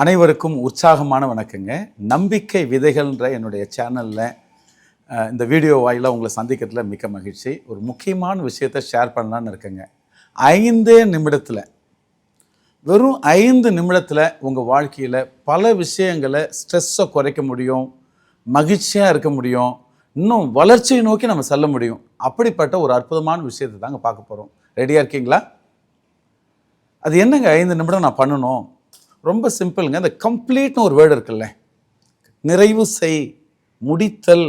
அனைவருக்கும் உற்சாகமான வணக்கங்க. நம்பிக்கை விதைகள்ன்ற என்னுடைய சேனலில் இந்த வீடியோ வாயிலாக உங்களை சந்திக்கிறதுல மிக்க மகிழ்ச்சி. ஒரு முக்கியமான விஷயத்தை ஷேர் பண்ணலான்னு இருக்கேங்க. ஐந்தே நிமிடத்தில் வெறும் ஐந்து நிமிடத்தில் உங்கள் வாழ்க்கையில் பல விஷயங்களை ஸ்ட்ரெஸ்ஸை குறைக்க முடியும் மகிழ்ச்சியாக இருக்க முடியும் இன்னும் வளர்ச்சியை நோக்கி நம்ம செல்ல முடியும். அப்படிப்பட்ட ஒரு அற்புதமான விஷயத்தை தாங்க பார்க்க போகிறோம் ரெடியாக இருக்கீங்களா? அது என்னங்க ஐந்து நிமிடம் நான் பண்ணணும்? ரொம்ப சிம்பிளுங்க. இந்த கம்ப்ளீட்னு ஒரு வேர்டு இருக்குல்ல. நிறைவு செய் முடித்தல்.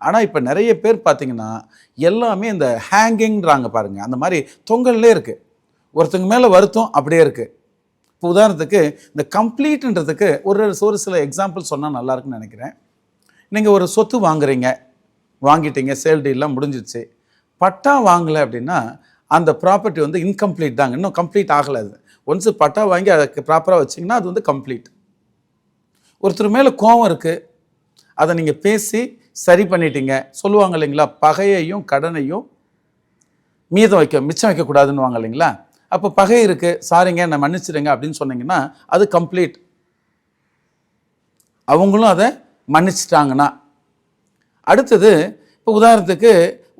ஆனால் இப்போ நிறைய பேர் பார்த்தீங்கன்னா எல்லாமே இந்த ஹேங்கிங்கிறாங்க பாருங்க. அந்த மாதிரி தொங்கல்லே இருக்குது ஒருத்தங்க மேலே வருத்தம் அப்படியே இருக்குது இப்போ உதாரணத்துக்கு இந்த கம்ப்ளீட்ன்றதுக்கு ஒரு ஒரு சில எக்ஸாம்பிள் சொன்னால் நல்லா இருக்குன்னு நினைக்கிறேன். நீங்கள் ஒரு சொத்து வாங்குறீங்க. வாங்கிட்டீங்க. சேல் டீல்லாம் முடிஞ்சிச்சு பட்டா வாங்கலை அப்படின்னா அந்த ப்ராப்பர்ட்டி வந்து இன்கம்ப்ளீட் தாங்க. இன்னும் கம்ப்ளீட் ஆகலை அது. ஒன்ஸ் பட்டா வாங்கி அதுக்கு ப்ராப்பராக வச்சிங்கன்னா அது வந்து கம்ப்ளீட் ஒருத்தர் மேலே கோவம் இருக்குது அதை நீங்கள் பேசி சரி பண்ணிட்டீங்க. சொல்லுவாங்க இல்லைங்களா? பகையையும் கடனையும் மீதம் வைக்க மிச்சம் வைக்கக்கூடாதுன்னு வாங்க இல்லைங்களா? அப்போ பகை இருக்குது சாரிங்க என்னை மன்னிச்சிடுங்க அப்படின்னு சொன்னீங்கன்னா அது கம்ப்ளீட் அவங்களும் அதை மன்னிச்சிட்டாங்கன்னா. அடுத்தது இப்போ உதாரணத்துக்கு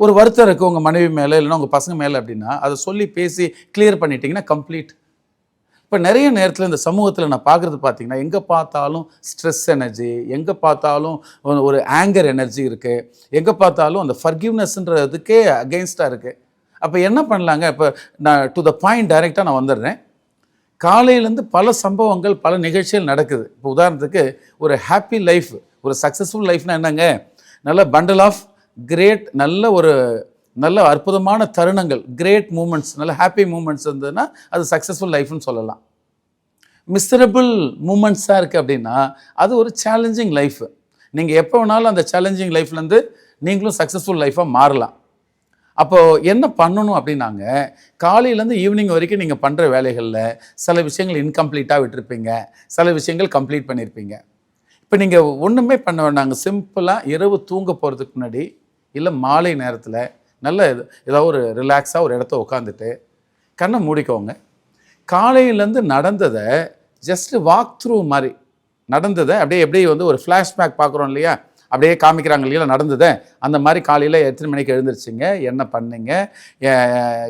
ஒரு வருத்தம் இருக்குது உங்கள் மனைவி மேலே இல்லைன்னா உங்கள் பசங்க மேலே அப்படின்னா அதை சொல்லி பேசி கிளியர் பண்ணிட்டீங்கன்னா கம்ப்ளீட் இப்போ நிறைய நேரத்தில் இந்த சமூகத்தில் நான் பார்க்குறது பார்த்தீங்கன்னா எங்கே பார்த்தாலும் ஸ்ட்ரெஸ் எனர்ஜி எங்கே பார்த்தாலும் ஒரு- ஒரு ஆங்கர் எனர்ஜி இருக்குது எங்கே பார்த்தாலும் அந்த ஃபர்கிவ்னஸ்ன்றதுக்கே அகெயின்ஸ்டாக இருக்குது அப்போ என்ன பண்ணலாங்க? இப்போ நான் டு த பாயிண்ட் டைரெக்டாக நான் வந்துடுறேன். காலையிலேருந்து பல சம்பவங்கள் பல நிகழ்ச்சிகள் நடக்குது. இப்போ உதாரணத்துக்கு ஒரு ஹாப்பி லைஃப் ஒரு சக்ஸஸ்ஃபுல் லைஃப்னா என்னங்க? நல்ல பண்டல் ஆஃப் கிரேட் நல்ல ஒரு நல்ல அற்புதமான தருணங்கள் கிரேட் மூமெண்ட்ஸ் நல்ல ஹாப்பி மூமெண்ட்ஸ் இருந்ததுன்னா அது சக்ஸஸ்ஃபுல் லைஃப்னு சொல்லலாம். மிஸ்ரபிள் மூமெண்ட்ஸாக இருக்குது அப்படின்னா அது ஒரு சேலஞ்சிங் லைஃப் நீங்கள் எப்போ வேணாலும் அந்த சேலஞ்சிங் லைஃப்லேருந்து நீங்களும் சக்ஸஸ்ஃபுல் லைஃபாக மாறலாம். அப்போது என்ன பண்ணணும் அப்படின்னாங்க காலையிலேருந்து ஈவினிங் வரைக்கும் நீங்கள் பண்ணுற வேலைகளில் சில விஷயங்கள் இன்கம்ப்ளீட்டாக விட்டுருப்பீங்க. சில விஷயங்கள் கம்ப்ளீட் பண்ணியிருப்பீங்க இப்போ நீங்கள் ஒன்றுமே பண்ண வேண்டாங்க சிம்பிளாக இரவு தூங்க போகிறதுக்கு முன்னாடி இல்லை மாலை நேரத்தில் நல்ல இது- ஏதாவது ஒரு ரிலாக்ஸாக ஒரு இடத்த உட்காந்துட்டு கண்ணை மூடிக்கோங்க. காலையிலேருந்து நடந்ததை ஜஸ்ட்டு வாக் த்ரூ மாதிரி நடந்ததை அப்படியே அப்படியே வந்து ஒரு ஃப்ளாஷ்பேக் பார்க்குறோம் இல்லையா? அப்படியே காமிக்கிறாங்க இல்லையா? நடந்ததை அந்த மாதிரி காலையில் எத்தனை மணிக்கு எழுந்திரிச்சிங்க? என்ன பண்ணீங்க?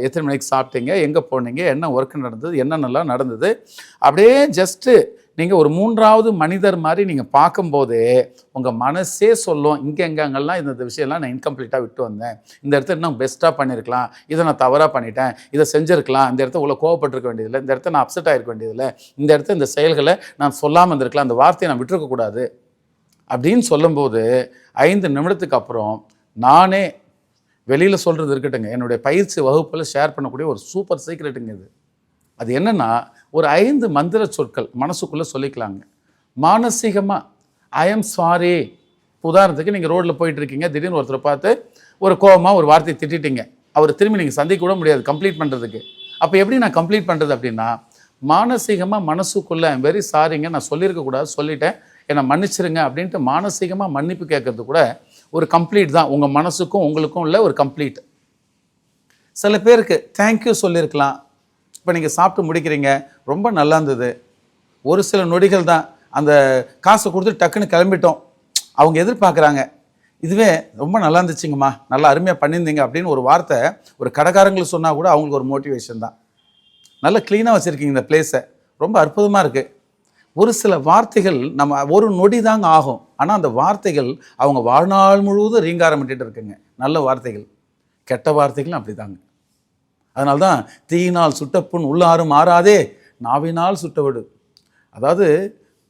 எத்தனை மணிக்கு சாப்பிட்டீங்க? எங்கே போனீங்க? என்ன ஒர்க் நடந்தது? என்னென்னலாம் நடந்தது? அப்படியே ஜஸ்ட்டு நீங்கள் ஒரு மூன்றாவது மனிதர் மாதிரி நீங்கள் பார்க்கும்போது உங்கள் மனசே சொல்லும். இங்கே எங்கெங்கெல்லாம் இந்த இந்த விஷயம்லாம் நான் இன்கம்ப்ளீட்டாக விட்டு வந்தேன். இந்த இடத்த இன்னும் பெஸ்ட்டாக பண்ணியிருக்கலாம் இதை நான் தவறாக பண்ணிட்டேன். இதை செஞ்சுருக்கலாம். இந்த இடத்த உள்ள கோவப்பட்டிருக்க வேண்டியதில்லை. இந்த இடத்த நான் அப்செட் ஆகிருக்க வேண்டியதில்லை. இந்த இடத்த இந்த செயல்களை நான் சொல்லாமல் இருந்திருக்கலாம். அந்த வார்த்தையை நான் விட்டுருக்கக்கூடாது அப்படின்னு சொல்லும்போது ஐந்து நிமிடத்துக்கு அப்புறம் நானே வெளியில் சொல்கிறது இருக்கட்டுங்க என்னுடைய பயிற்சி வகுப்பில் ஷேர் பண்ணக்கூடிய ஒரு சூப்பர் சீக்ரெட்டுங்க இது. அது என்னன்னா ஒரு ஐந்து மந்திர சொற்கள் மனசுக்குள்ளே சொல்லிக்கலாங்க. மானசீகமாக ஐ எம் சாரி உதாரணத்துக்கு நீங்கள் ரோட்டில் போயிட்டுருக்கீங்க திடீர்னு ஒருத்தரை பார்த்து ஒரு கோபமாக ஒரு வார்த்தையை திட்டிட்டீங்க. அவர் திரும்பி நீங்கள் சந்திக்க கூட முடியாது கம்ப்ளீட் பண்ணுறதுக்கு அப்போ எப்படி நான் கம்ப்ளீட் பண்ணுறது அப்படின்னா மானசீகமாக மனசுக்குள்ளே வெரி சாரிங்க நான் சொல்லியிருக்கக்கூடாது சொல்லிட்டேன். என்னை மன்னிச்சிருங்க அப்படின்ட்டு மானசீகமாக மன்னிப்பு கேட்கறது கூட ஒரு கம்ப்ளீட் தான். உங்கள் மனசுக்கும் உங்களுக்கும் உள்ள ஒரு கம்ப்ளீட் சில பேருக்கு தேங்க்யூ சொல்லியிருக்கலாம் இப்போ நீங்கள் சாப்பிட்டு முடிக்கிறீங்க ரொம்ப நல்லா இருந்தது. ஒரு சில நொடிகள் தான். அந்த காசை கொடுத்து டக்குன்னு கிளம்பிட்டோம். அவங்க எதிர்பார்க்குறாங்க. இதுவே ரொம்ப நல்லா இருந்துச்சுங்கம்மா. நல்லா அருமையாக பண்ணியிருந்தீங்க அப்படின்னு ஒரு வார்த்தை ஒரு கடைக்காரங்களுக்கு சொன்னால் கூட அவங்களுக்கு ஒரு மோட்டிவேஷன் தான். நல்லா க்ளீனாக வச்சுருக்கீங்க இந்த பிளேஸை ரொம்ப அற்புதமாக இருக்குது ஒரு சில வார்த்தைகள் நம்ம ஒரு நொடி தாங்க ஆகும். ஆனால் அந்த வார்த்தைகள் அவங்க வாழ்நாள் முழுவதும் ரீங்காரமிட்டுட்டு இருக்குங்க. நல்ல வார்த்தைகள். கெட்ட வார்த்தைகளும் அப்படி தாங்க அதனால தான் தீயினால் சுட்ட புண் உள்ளாரும் ஆறாதே நாவினால் சுட்டவிடு அதாவது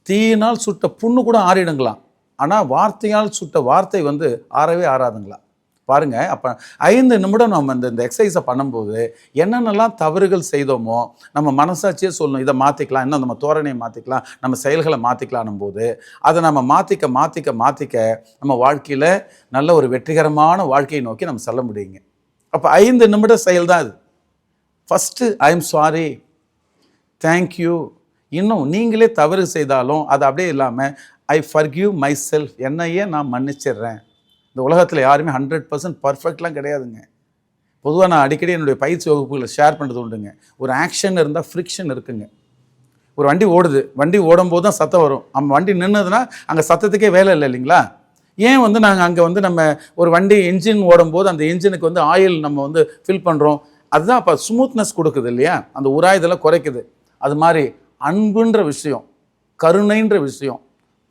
தீயினால் சுட்ட புண்ணு கூட ஆறிடுங்களாம். ஆனால் வார்த்தையால் சுட்ட வார்த்தை வந்து ஆறவே ஆறாதுங்களாம். பாருங்க அப்போ ஐந்து நிமிடம் நம்ம இந்த இந்த எக்ஸசைஸை பண்ணும்போது என்னென்னலாம் தவறுகள் செய்தோமோ நம்ம மனசாட்சியே சொல்லணும். இதை மாற்றிக்கலாம் இன்னும் நம்ம தோரணையை மாற்றிக்கலாம் நம்ம செயல்களை மாற்றிக்கலான்னும் போது அதை நம்ம மாற்றிக்க மாற்றிக்க மாற்றிக்க நம்ம வாழ்க்கையில் நல்ல ஒரு வெற்றிகரமான வாழ்க்கையை நோக்கி நம்ம செல்ல முடியுங்க. அப்போ ஐந்து நிமிட செயல் தான் அது first I am sorry thank you இன்னும் நீங்களே தவறு செய்தாலும் அது அப்படியே இல்லாமல் ஐ ஃபர்கியூ மை செல்ஃப் என்னையே நான் மன்னிச்சிடுறேன். இந்த உலகத்தில் யாருமே ஹண்ட்ரட் பர்சன்ட் பர்ஃபெக்ட்லாம் கிடையாதுங்க. பொதுவாக நான் அடிக்கடி என்னுடைய பயிற்சி வகுப்புகளை ஷேர் பண்ணுறது உண்டுங்க. ஒரு ஆக்ஷன் இருந்தால் ஃப்ரிக்ஷன் இருக்குங்க. ஒரு வண்டி ஓடுது. வண்டி ஓடும்போது தான் சத்தம் வரும். நம்ம வண்டி நின்றுதுன்னா அங்கே சத்தத்துக்கே வேலை இல்லை இல்லைங்களா? ஏன் வந்து நாங்கள் அங்கே வந்து நம்ம ஒரு வண்டி இன்ஜின் ஓடும்போது அந்த இன்ஜினுக்கு வந்து ஆயில் நம்ம வந்து ஃபில் பண்ணுறோம் அதுதான் அப்போ ஸ்மூத்னஸ் கொடுக்குது இல்லையா? அந்த உராய்தலை குறைக்குது. அது மாதிரி அன்புன்ற விஷயம் கருணைன்ற விஷயம்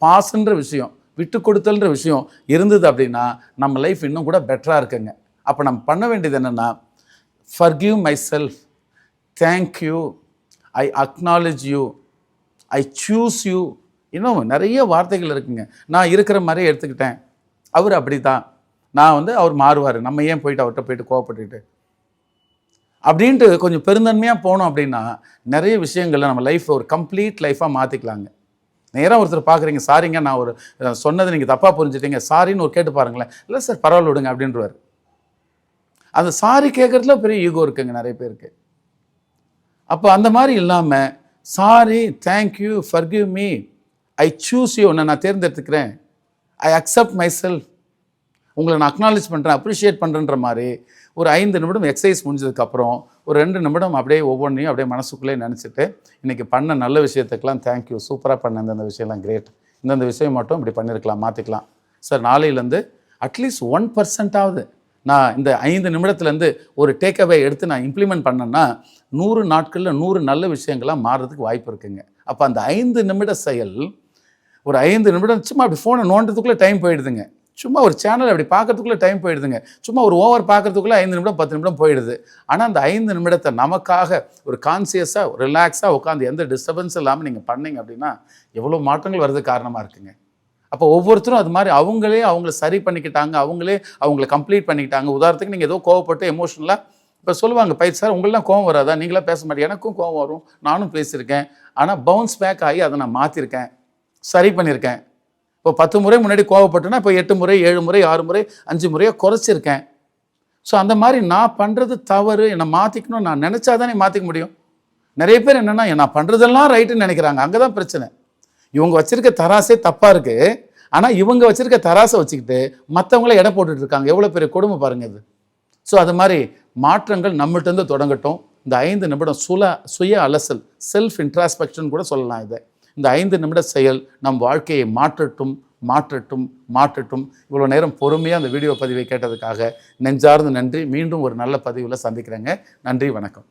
பாசன்ற விஷயம் விட்டு கொடுத்தல்ன்ற விஷயம் இருந்தது அப்படின்னா நம்ம லைஃப் இன்னும் கூட பெட்டராக இருக்குங்க. அப்போ நம்ம பண்ண வேண்டியது என்னென்னா forgive myself thank you I acknowledge you I choose you இன்னும் நிறைய வார்த்தைகள் இருக்குங்க. நான் இருக்கிற மாதிரியே எடுத்துக்கிட்டேன். அவர் அப்படி தான் நான் வந்து அவர் மாறுவார். நம்ம ஏன் போயிட்டு அவர்கிட்ட போயிட்டு கோவப்பட்டுக்கிட்டு அப்படின்ட்டு கொஞ்சம் பெருந்தன்மையாக போனோம் அப்படின்னா நிறைய விஷயங்களில் நம்ம லைஃப் ஒரு கம்ப்ளீட் லைஃபாக மாற்றிக்கலாங்க நேராக ஒருத்தர் பார்க்குறீங்க சாரிங்க நான் ஒரு சொன்னது சொன்னதை நீங்கள் தப்பாக புரிஞ்சுட்டீங்க சாரின்னு ஒரு கேட்டு பாருங்களேன். இல்லை சார் பரவாயில்ல விடுங்க அப்படின்றவர். அந்த சாரி கேட்குறதுல பெரிய ஈகோ இருக்குங்க நிறைய பேருக்கு. அப்போ அந்த மாதிரி இல்லாமல் sorry thank you forgive me I choose you உன்னை நான் தேர்ந்தெடுத்துக்கிறேன். ஐ அக்செப்ட் மை செல்ஃப் உங்களை நான் அக்னாலேஜ் பண்ணுறேன் அப்ரிஷியேட் பண்ணுறன்ற மாதிரி ஒரு ஐந்து நிமிடம் எக்ஸசைஸ் முடிஞ்சதுக்கப்புறம் ஒரு ரெண்டு நிமிடம் அப்படியே ஒவ்வொன்றையும் அப்படியே மனசுக்குள்ளே நினச்சிட்டு இன்றைக்கி பண்ண நல்ல விஷயத்துக்கெல்லாம் தேங்க்யூ சூப்பராக பண்ண இந்தந்த விஷயம்லாம் கிரேட் இந்தந்த விஷயம் மட்டும் இப்படி பண்ணியிருக்கலாம் மாற்றிக்கலாம் சார் நாளையிலேருந்து அட்லீஸ்ட் ஒன் பர்சன்டாவது நான் இந்த ஐந்து நிமிடத்துலேருந்து ஒரு டேக் அவே எடுத்து நான் இம்ப்ளிமெண்ட் பண்ணேன்னா நூறு நாட்களில் நூறு நல்ல விஷயங்கள்லாம் மாறுறதுக்கு வாய்ப்பு இருக்குங்க. அப்போ அந்த ஐந்து நிமிட செயல் ஒரு ஐந்து நிமிடம் சும்மா அப்படி ஃபோனை நோண்டதுக்குள்ளே டைம் போயிடுதுங்க. சும்மா ஒரு சேனல் அப்படி பார்க்கறதுக்குள்ளே டைம் போயிடுதுங்க. சும்மா ஒரு ஓவர் பார்க்குறதுக்குள்ளே ஐந்து நிமிடம் பத்து நிமிடம் போயிடுது. ஆனால் அந்த ஐந்து நிமிடத்தை நமக்காக ஒரு கான்சியஸாக ரிலாக்ஸாக உட்காந்து எந்த டிஸ்டர்பன்ஸும் இல்லாமல் நீங்கள் பண்ணீங்க அப்படின்னா எவ்வளோ மாற்றங்கள் வர்றது காரணமாக இருக்குங்க. அப்போ ஒவ்வொருத்தரும் அது மாதிரி அவங்களே அவங்கள சரி பண்ணிக்கிட்டாங்க அவங்களே அவங்கள கம்ப்ளீட் பண்ணிக்கிட்டாங்க. உதாரணத்துக்கு நீங்கள் ஏதோ கோவப்பட்டு எமோஷனலாக இப்போ சொல்லுவாங்க பயிர் சார் உங்களெலாம் கோவம் வராதா? நீங்களாம் பேச மாட்டீங்க. எனக்கும் கோவம் வரும். நானும் பேசியிருக்கேன். ஆனால் பவுன்ஸ் பேக் ஆகி அதை நான் மாற்றிருக்கேன் சரி பண்ணியிருக்கேன். இப்போ பத்து முறை முன்னாடி கோவப்பட்டேன்னா இப்போ எட்டு முறை ஏழு முறை ஆறு முறை அஞ்சு முறையாக குறைச்சிருக்கேன். ஸோ அந்த மாதிரி நான் பண்ணுறது தவறு என்னை மாற்றிக்கணும் நான் நினச்சா தானே மாற்றிக்க முடியும். நிறைய பேர் என்னென்னா நான் பண்ணுறதெல்லாம் ரைட்டுன்னு நினைக்கிறாங்க. அங்கே தான் பிரச்சனை. இவங்க வச்சுருக்க தராசே தப்பாக இருக்குது ஆனால் இவங்க வச்சுருக்க தராசை வச்சுக்கிட்டு மற்றவங்கள எடை போட்டுட்டு இருக்காங்க. எவ்வளோ பெரிய கொடுமை பாருங்கள் இது. ஸோ அது மாதிரி மாற்றங்கள் நம்மகிட்டேருந்து தொடங்கட்டும். இந்த ஐந்து நிமிடம் சுல சுய அலசல் செல்ஃப் இன்ட்ராஸ்பெக்ஷன் கூட சொல்லலாம் இதை. இந்த ஐந்து நிமிட செயல் நம் வாழ்க்கையை மாற்றட்டும் மாற்றட்டும் மாற்றட்டும். இவ்வளோ நேரம் பொறுமையாக அந்த வீடியோ பதிவை கேட்டதுக்காக நெஞ்சார்ந்த நன்றி. மீண்டும் ஒரு நல்ல பதிவில் சந்திக்கிறேங்க. நன்றி வணக்கம்.